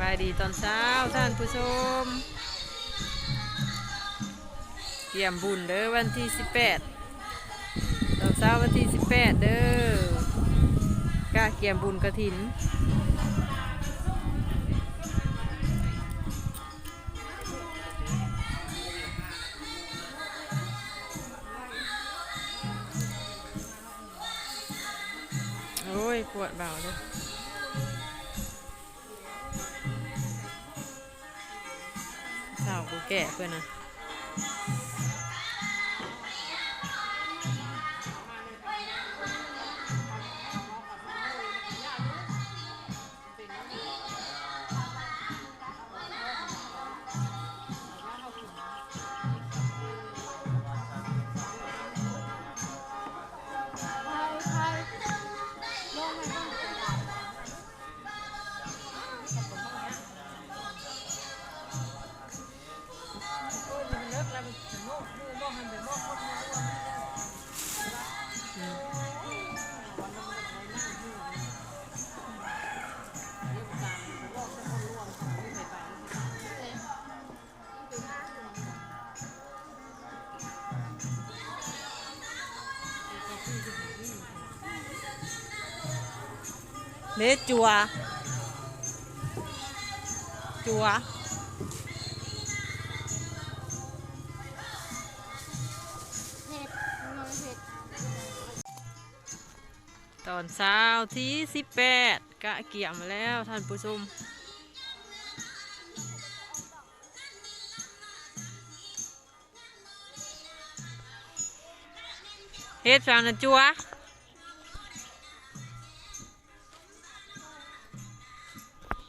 บายดีตอนเช้าท่านผู้ชมเตรียมบุญเด้อวันที่ 18 ตอนเช้าวันที่ 18 เด้อกล้าเกียมบุญกระถินโอ้ยปวดเบาเลย แก่เพื่อนนะ เนจัว จัวเผ็ดมันเผ็ดตอนเช้าที่18กะเกี่ยมแล้วท่านผู้ชมเฮ็ดฟังนะจัว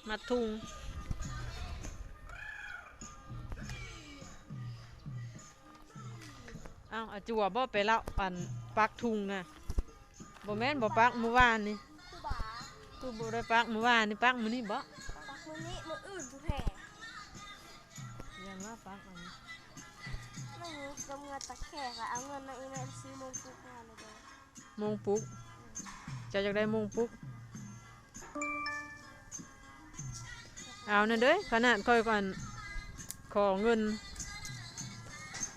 มาทุง เอ้าอาจัวบ่ไปแล้วอันปักทุงนะบ่แม่นบ่ปักเมื่อวานนี่ผู้บาตู้บ่ได้ปักเมื่อวานนี่ปักมื้อนี้บ่ปักมือนี้มืออื่นผู้แผ่ยังว่าปักอันนี้ไม่รู้กำเงินตะแคกอะเอาเงินมาอีเมลซื้อโมงปุ๊กมาเลยเด้อโมงปลุกเจะอยากได้โมงปลุก เอานั่นเด้อขนาดค่อยก่อนขอเงิน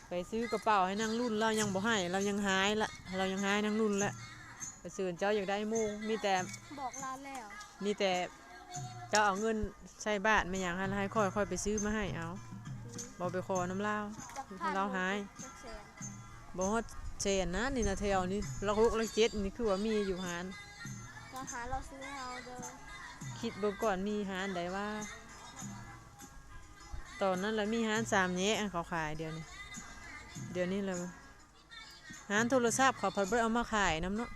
ไปซื้อกระเป๋าให้นางรุ่นเรายังบ่ให้เรายังหายละเรายังหายนางรุ่นละไปซื้อเจ้าอยากได้โมงมีแต่บอกร้านแล้วมีแต่เจ้าเอาเงินใช้บ้านไม่อย่างให้ให้ค่อยค่อยไปซื้อมาให้เอาบอไปขอน้ำเล่าวจักเราหายจักแสนบฮอดเชนนะนี่นะเทวนี่ละหกละเจ็ดนี่คือว่ามีอยู่หานก็หาเราซื้อเฮาเด้อ คิดเบิ่งก่อนมีหานใดว่า ตอนนั้นเรามีหานสามแยะเขาขายเดี๋ยวนี้ เดี๋ยวนี้เลยหานโทรศัพท์เขาเพิ่นบ่ได้เอามาขายน้ำเนาะ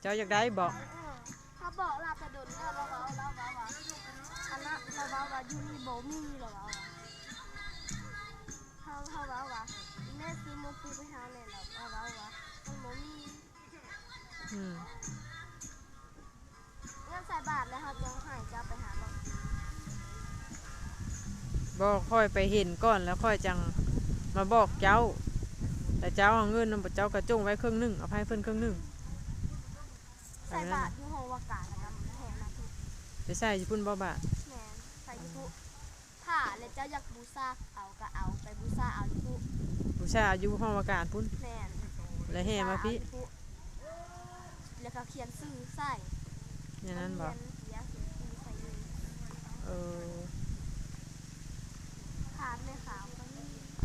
เจ้าอยากได้บอกเออเขาบอกลาไปโดนแล้วเราเว้าเราเว้าว่าอันนั้นเราเว้าว่าอยู่นี่บ่มีเราเว้าว่าเขาเขาเว้าว่าแม่ซื้อโมงปุ๊กไปหาเลยเราเว้าว่ามันบ่มีอืม บอกค่อยไปเห็นก่อนแล้วค่อยจังมาบอกเจ้า แต่เจ้าเอาเงินนำเจ้ากระจงไว้ครึ่งหนึงเอาให้เพิ่นครึ่งหนึงใส่บาทอยู่ห้องวากาศนะครับแห่นาทีไปใส่ญี่ปุ่นบ่บาทแม่นใส่อยูทูถ้าแล้วเจ้าอยากบูซาเอาก็เอาไปบูซาเอาอยูทูผู้ชายอยู่ห้องอากาศพุ่นแม่นแล้วแห่มาพี่บูชเอยูทูแล้วก็เขียนชื่อใส่อย่างนั้นบ่เขียนเขียนชื่อใส่เลย เออาดเลยขาว